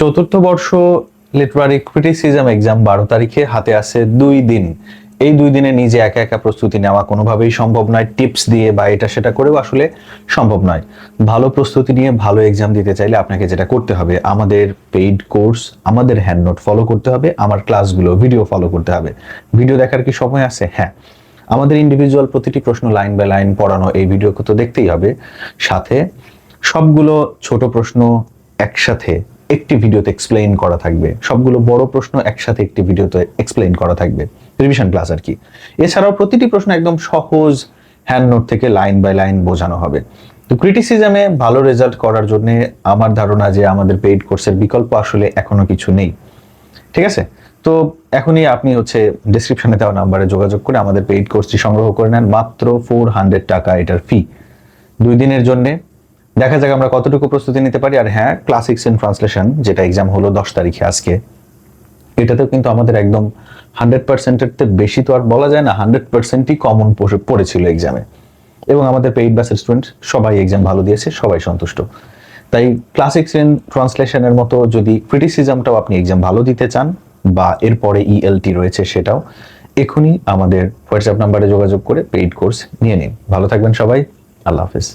চতুর্থ বর্ষ Literary criticism exam বারো তারিখে হাতে আছে দুই দিন। এই দুই দিনে নিজে একা একা প্রস্তুতি নেওয়া কোনোভাবেই সম্ভব নয়। টিপস দিয়ে বা এটা সেটা করেও আসলে সম্ভব নয়। ভালো প্রস্তুতি নিয়ে ভালো এক্সাম দিতে চাইলে আপনাকে যেটা করতে হবে, আমাদের পেইড কোর্স আমাদের হ্যান্ড নোট ফলো করতে হবে, আমার ক্লাসগুলো ভিডিও ফলো করতে হবে। ভিডিও দেখার কি সময় আছে? হ্যাঁ। আমাদের ইন্ডিভিজুয়াল প্রতিটি প্রশ্ন লাইন বাই লাইন পড়ানো এই ভিডিওকে তো দেখতেই হবে। সাথে সবগুলো ছোট প্রশ্ন একসাথে একটি ভিডিওতে এক্সপ্লেইন করা থাকবে। সবগুলো বড় প্রশ্ন একসাথে একটি ভিডিওতে এক্সপ্লেইন করা থাকবে। রিভিশন ক্লাস আর কি। এছাড়াও প্রতিটি প্রশ্ন একদম সহজ হ্যান্ড নোট থেকে লাইন বাই লাইন বোঝানো হবে। তো ক্রিটিসিজমে ভালো রেজাল্ট করার জন্য আমার ধারণা যে আমাদের পেইড কোর্সের বিকল্প আসলে এখনও কিছু নেই। ঠিক আছে? তো এখনই আপনি হচ্ছে ডিসক্রিপশনে দেওয়া নাম্বারে যোগাযোগ করে আমাদের পেইড কোর্সটি সংগ্রহ করে নেন। মাত্র ফোর হান্ড্রেড টাকা এটার ফি দুই দিনের জন্য দেখা যাক আমরা কতটুকু প্রস্তুতি নিতে পারি। আর হ্যাঁ ক্লাসিক্স ইন ট্রান্সলেশন যেটা এক্সাম হলো দশ তারিখে আজকে, এটাতেও কিন্তু আমাদের একদম হান্ড্রেড পার্সেন্টের বেশি তো আর বলা যায় না হান্ড্রেড পার্সেন্টই কমন পড়েছিল এক্সামে এবং আমাদের পেইড ব্যাচের স্টুডেন্ট সবাই এক্সাম ভালো দিয়েছে, সবাই সন্তুষ্ট। তাই ক্লাসিক্স ইন ট্রান্সলেশনের মতো যদি ক্রিটিসিজমটাও আপনি এক্সাম ভালো দিতে চান, বা এরপরে ইএলটি রয়েছে সেটাও, এখনই আমাদের হোয়াটসঅ্যাপ নাম্বারে যোগাযোগ করে পেইড কোর্স নিয়ে নিন। ভালো থাকবেন সবাই, আল্লাহ হাফিজ।